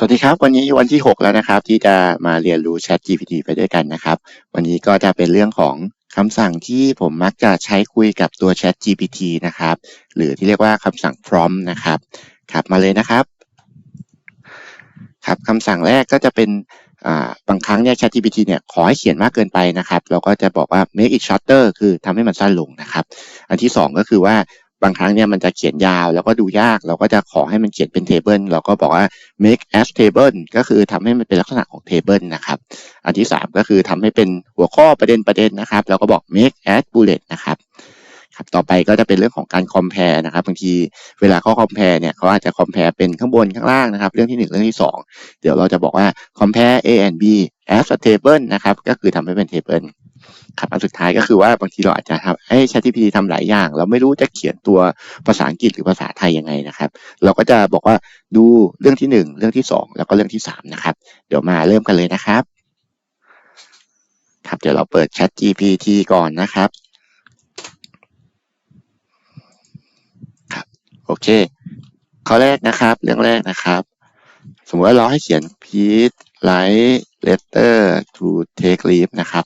สวัสดีครับ วันนี้วันที่ 6 แล้วนะครับ ที่จะมาเรียนรู้ Chat GPT ไปด้วยกันนะครับ วันนี้ก็จะเป็นเรื่องของคำสั่งที่ผมมักจะใช้คุยกับตัว Chat GPT นะครับ หรือที่เรียกว่าคำสั่ง prompt นะครับครับมาเลยนะครับ ครับคำสั่งแรกก็จะเป็นอ่าบางครั้งเนี่ย Chat GPT เนี่ยขอให้เขียนมากเกินไปนะครับ เราก็จะบอกว่า make it shorter คือทำให้มันสั้นลงนะครับ อันที่สองก็คือว่า บางครั้งเนี่ยมันจะเขียนยาวแล้วก็ดูยาก เราก็จะขอให้มันเขียนเป็น table เราก็บอกว่า make as table ก็คือทำให้มันเป็นลักษณะของ table นะครับ อันที่สามก็คือทำให้เป็นหัวข้อประเด็นประเด็นนะครับ เราก็บอก make as bullet นะครับครับต่อไปก็จะเป็นเรื่องของการ compare นะครับบางทีเวลาเขา compare เนี่ยเขาอาจจะ compare เป็นข้างบนข้างล่างนะครับ เรื่องที่หนึ่งเรื่องที่สองเดี๋ยวเราจะบอกว่า compare A and B as a table นะครับก็คือทำให้เป็น table ครับอันสุดท้ายก็คือว่าบางทีเราอาจจะทำให้ ChatGPT ทำหลายอย่าง เราไม่รู้จะเขียนตัวภาษาอังกฤษหรือภาษาไทยยังไงนะครับ เราก็จะบอกว่าดูเรื่องที่หนึ่งเรื่องที่สองแล้วก็เรื่องที่สามนะครับ เดี๋ยวมาเริ่มกันเลยนะครับ ครับเดี๋ยวเราเปิด ChatGPT ก่อนนะครับครับโอเคข้อแรกนะครับ เรื่องแรกนะครับ สมมติว่าเราให้เขียน please write letter to take leave นะครับ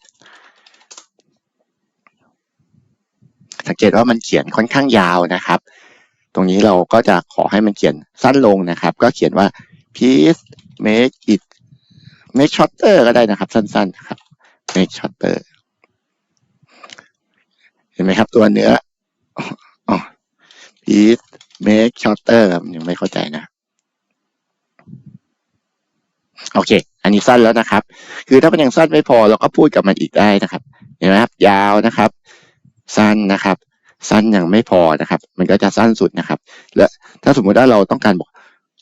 สังเกตว่ามันเขียนค่อนข้างยาวนะครับ ตรงนี้เราก็จะขอให้มันเขียนสั้นลงนะครับ ก็เขียนว่า please make it make shorter ก็ได้นะครับ สั้นๆนะครับ make shorter เห็นไหมครับตัวเนื้ออ please make shorter ยังไม่เข้าใจนะ โอเค อันนี้สั้นแล้วนะครับ คือถ้ามันยังสั้นไม่พอเราก็พูดกับมันอีกได้นะครับ เห็นไหมครับ ยาวนะครับ สั้นนะครับ สั้นยังไม่พอนะครับ มันก็จะสั้นสุดนะครับ และถ้าสมมุติว่าเราต้องการบอก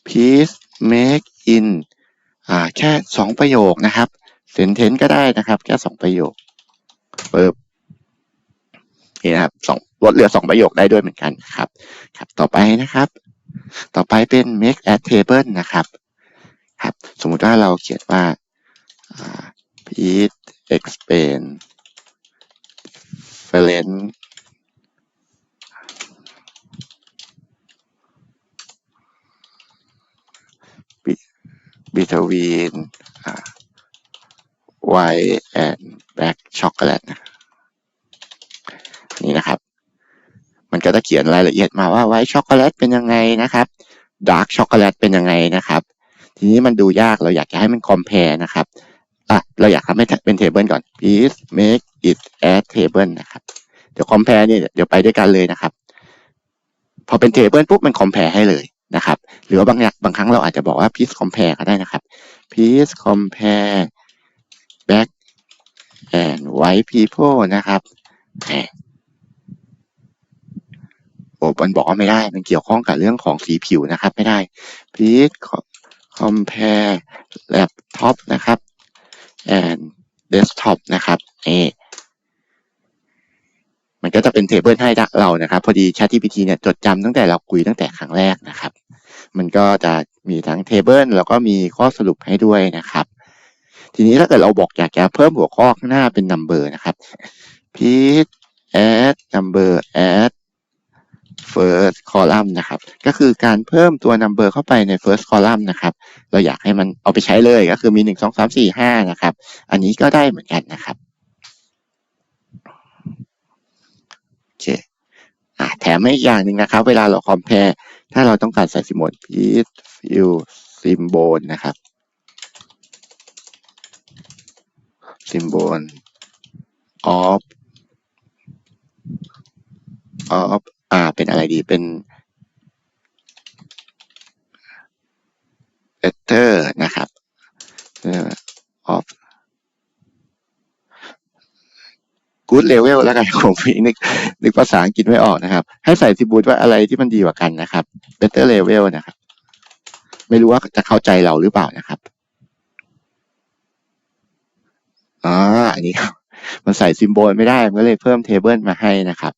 please make in อ่าแค่สองประโยคนะครับ sentence ก็ได้นะครับ แค่สองประโยคปึ๊บนี่นะครับสองลดเหลือสองประโยคได้ด้วยเหมือนกันครับ ครับ ต่อไปนะครับ ต่อไปเป็น make a table นะครับ ครับ สมมุติว่าเราเขียนว่า please white and black chocolate นะนี่นะครับ มันก็จะเขียนรายละเอียดมาว่า white chocolate เป็นยังไงนะครับ dark chocolate เป็นยังไงนะครับ ทีนี้มันดูยากเราอยากจะให้มัน compare นะครับอะเราอยากทำให้เป็น table ก่อน please make it as table นะครับเดี๋ยว compare เนี่ยเดี๋ยวไปด้วยกันเลยนะครับพอเป็น table ปุ๊บมัน compare ให้เลยนะครับ หรือว่าบางอย่างบางครั้งเราอาจจะบอกว่า please compare ก็ได้นะครับ please compare black and white people นะครับแหมโอ้มันบอกว่าไม่ได้ มันเกี่ยวข้องกับเรื่องของสีผิวนะครับ ไม่ได้ please compare laptop นะครับ and desktop นะครับเอมันก็จะเป็นเทเบิลให้เรานะครับ พอดี ChatGPT เนี่ยจดจำตั้งแต่เราคุยตั้งแต่ครั้งแรกนะครับ มันก็จะมีทั้งเทเบิลแล้วก็มีข้อสรุปให้ด้วยนะครับ ทีนี้ถ้าเกิดเราบอกอยากจะเพิ่มหัวข้อข้างหน้าเป็น number นะครับ please add number add first column นะครับ ก็คือการเพิ่มตัว number เข้าไปใน first column นะครับ เราอยากให้มันเอาไปใช้เลยก็คือมีหนึ่งสองสามสี่ห้านะครับ อันนี้ก็ได้เหมือนกันนะครับโอเคอะแถมให้อีกอย่างหนึ่งนะครับ เวลาเรา compare ถ้าเราต้องการใส่สิมบล please fill symbol นะครับ symbol of of อ่า เป็นอะไรดี เป็น letter นะครับ of good level แล้วกันผมนึกนึกภาษาอังกฤษไม่ออกนะครับ ให้ใส่สิบูดว่าอะไรที่มันดีกว่ากันนะครับ better level นะครับ ไม่รู้ว่าจะเข้าใจเราหรือเปล่านะครับ อ่าอันนี้ครับมันใส่ซิมโบลไม่ได้ มันก็เลยเพิ่มเทเบิลมาให้นะครับ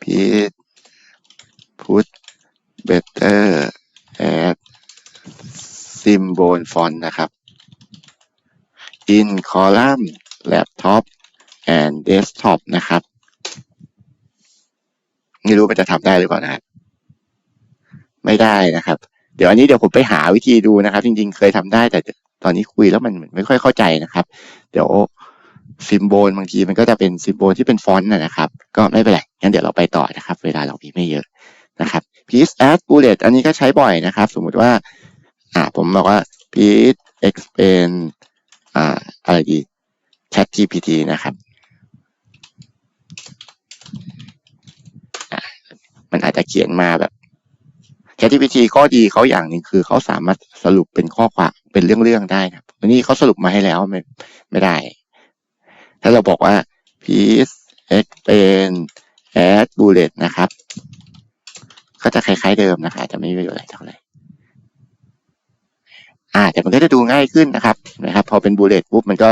please put better add symbol font นะครับ in column laptop and desktop นะครับ ไม่รู้มันจะทำได้หรือเปล่านะครับ ไม่ได้นะครับ เดี๋ยวอันนี้เดี๋ยวผมไปหาวิธีดูนะครับ จริง ๆ เคยทำได้แต่ตอนนี้คุยแล้วมันไม่ค่อยเข้าใจนะครับ เดี๋ยวซิมโบลบางทีมันก็จะเป็นซิมโบลที่เป็นฟอนต์นะครับ ก็ไม่เป็นไรงั้นเดี๋ยวเราไปต่อนะครับ เวลาเรามีไม่เยอะนะครับ piece add bullet อันนี้ก็ใช้บ่อยนะครับ สมมุติว่า อ่า ผมบอกว่า piece explain อ่าอะไรดี chat gpt นะครับมันอาจจะเขียนมาแบบ chat gpt ข้อดีเขาอย่างหนึ่งคือเขาสามารถสรุปเป็นข้อความเป็นเรื่องๆได้ครับนนี้เขาสรุปมาให้แล้วไม่ไม่ได้ ถ้าเราบอกว่า piece explain add bullet นะครับ ก็จะคล้ายๆเดิมนะคะจะไม่มีประโยชน์อะไรเท่าไหร่อ่าแต่มันก็จะดูง่ายขึ้นนะครับนะครับ พอเป็นบูเลตปุ๊บมันก็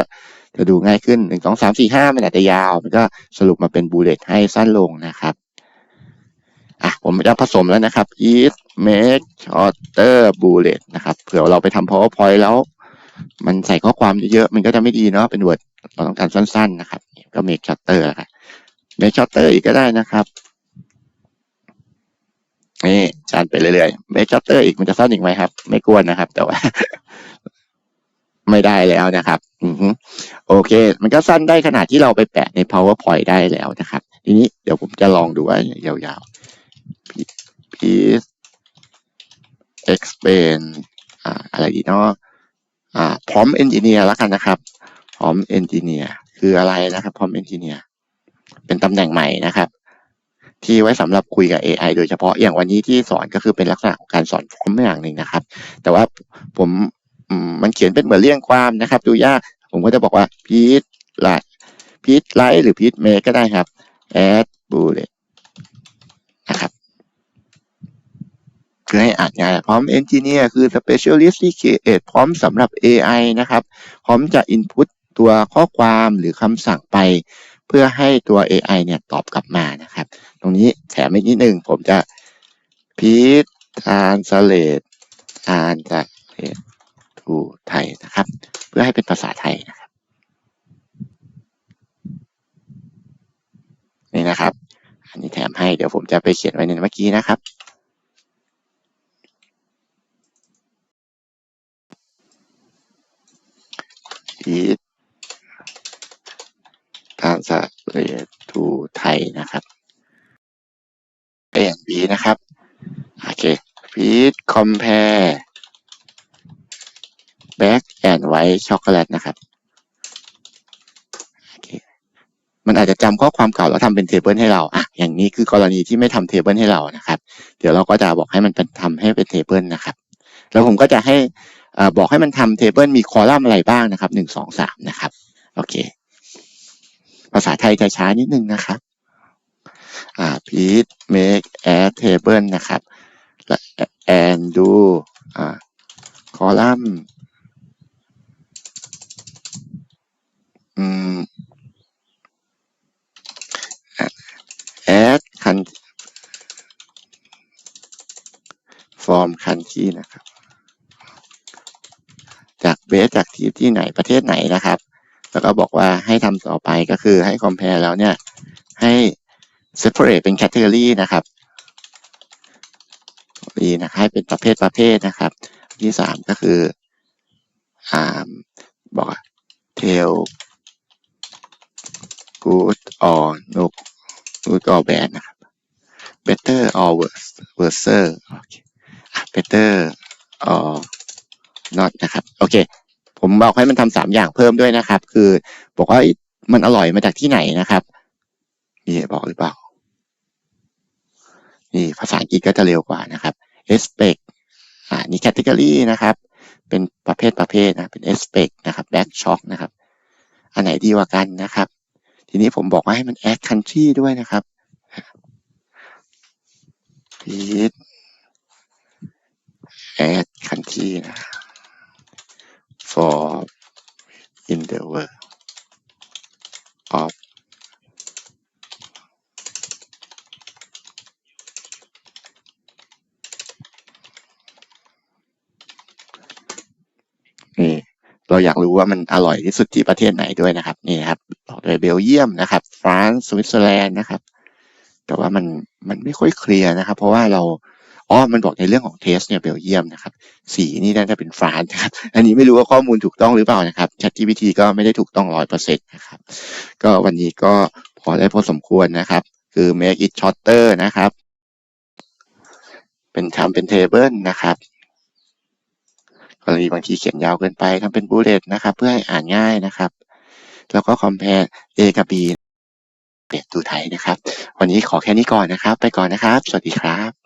จะดูง่ายขึ้นหนึ่งสองสามสี่ห้ามันอาจจะยาว มันก็สรุปมาเป็นบูเลตให้สั้นลงนะครับ อะผมจะผสมแล้วนะครับ is make shorter bullet นะครับ เผื่อเราไปทำ powerpoint แล้ว มันใส่ข้อความเยอะๆ มันก็จะไม่ดีเนาะ เป็น word เราต้องการสั้นๆนะครับ ก็ make shorter ครับ make shorter อีกก็ได้นะครับ นี่จานไปเรื่อยๆเมคชัตเตอร์อีกมันจะสั้นอีกไหมครับ ไม่กวนนะครับ แต่ว่า ไม่ได้แล้วนะครับ อือโอเค มันก็สั้นได้ขนาดที่เราไปแปะใน powerpoint ได้แล้วนะครับ ทีนี้เดี๋ยวผมจะลองดูว่ายาวๆ please explain อ่าอะไรดีเนาะอ่าพร้อม engineer แล้วกันนะครับพร้อม engineer คืออะไรนะครับพร้อม engineer เป็นตำแหน่งใหม่นะครับ ที่ไว้สำหรับคุยกับ AI โดยเฉพาะอย่างวันนี้ที่สอนก็คือเป็นลักษณะของการสอนพร้อมอย่างหนึ่งนะครับ แต่ว่าผมมมันเขียนเป็นเหมือนเรียงความนะครับ ดูยากผมก็จะบอกว่าพีทไลพีทไลหรือพีทเมก็ได้ครับ add bullet นะครับ คือให้อ่านง่ายพร้อม engineer คือ specialist ที่ create พร้อมสำหรับ AI นะครับ พร้อมจะ input ตัวข้อความหรือคำสั่งไป เพื่อให้ตัว AI เนี่ยตอบกลับมานะครับ ตรงนี้แถมอีกนิดนึง ผมจะพีท translate translate to ไทยนะครับ เพื่อให้เป็นภาษาไทยนะครับ นี่นะครับ อันนี้แถมให้เดี๋ยวผมจะไปเขียนไว้ในเมื่อกี้นะครับ พีท translate to ไทยนะครับ A and B นะครับ โอเค please compare black and white chocolate นะครับโอเคมันอาจจะจำข้อความเก่าแล้วทำเป็นเทเบิลให้เราอะอย่างนี้คือกรณีที่ไม่ทำเทเบิลให้เรานะครับ เดี๋ยวเราก็จะบอกให้มันเป็นทำให้เป็นเทเบิลนะครับ แล้วผมก็จะให้ บอกให้มันทำเทเบิลมีคอลัมน์อะไรบ้างนะครับหนึ่งสองสามนะครับโอเค ภาษาไทยจะช้านิดนึงนะครับอ่า please make a table นะครับและ and do อ่า column อืม add can form country นะครับ เบสจากที่ที่ไหนประเทศไหนนะครับ แล้วก็บอกว่าให้ทำต่อไปก็คือให้ compare แล้วเนี่ย ให้ separate เป็น category นะครับดีนะให้เป็นประเภทประเภทนะครับ ที่สามก็คืออ่าบอกว่า tell good or no good or bad นะครับ better or worse worse โอเคอะ better or not นะครับ โอเค ผมบอกให้มันทำสามอย่างเพิ่มด้วยนะครับ คือบอกว่ามันอร่อยมาจากที่ไหนนะครับนี่บอกหรือเปล่า นี่ภาษาอังกฤษก็จะเร็วกว่านะครับ expect อ่านี่ category นะครับ เป็นประเภทประเภทนะเป็น expect นะครับ back shock นะครับ อันไหนดีกว่ากันนะครับ ทีนี้ผมบอกว่าให้มัน add country ด้วยนะครับ please add country นะ for in the world of นี่เราอยากรู้ว่ามันอร่อยที่สุดที่ประเทศไหนด้วยนะครับ นี่นะครับต่อด้วยเบลเยียมนะครับฟรานซ์สวิตเซอร์แลนด์นะครับ แต่ว่ามันมันไม่ค่อยเคลียร์นะครับ เพราะว่าเรา อ๋อ มันบอกในเรื่องของเทสเนี่ยเบลเยียมนะครับ สีนี่น่าจะเป็นฟรานซ์นะครับ อันนี้ไม่รู้ว่าข้อมูลถูกต้องหรือเปล่านะครับ ChatGPT ก็ไม่ได้ถูกต้องร้อยเปอร์เซ็นต์นะครับ ก็วันนี้ก็พอได้พอสมควรนะครับ คือ make it shorter นะครับ เป็นทำเป็น table นะครับกรณีบางทีเขียนยาวเกินไปทำเป็น bullet นะครับ เพื่อให้อ่านง่ายนะครับ แล้วก็ compare A กับ B เปลี่ยนตัวไทยนะครับ วันนี้ขอแค่นี้ก่อนนะครับ ไปก่อนนะครับ สวัสดีครับ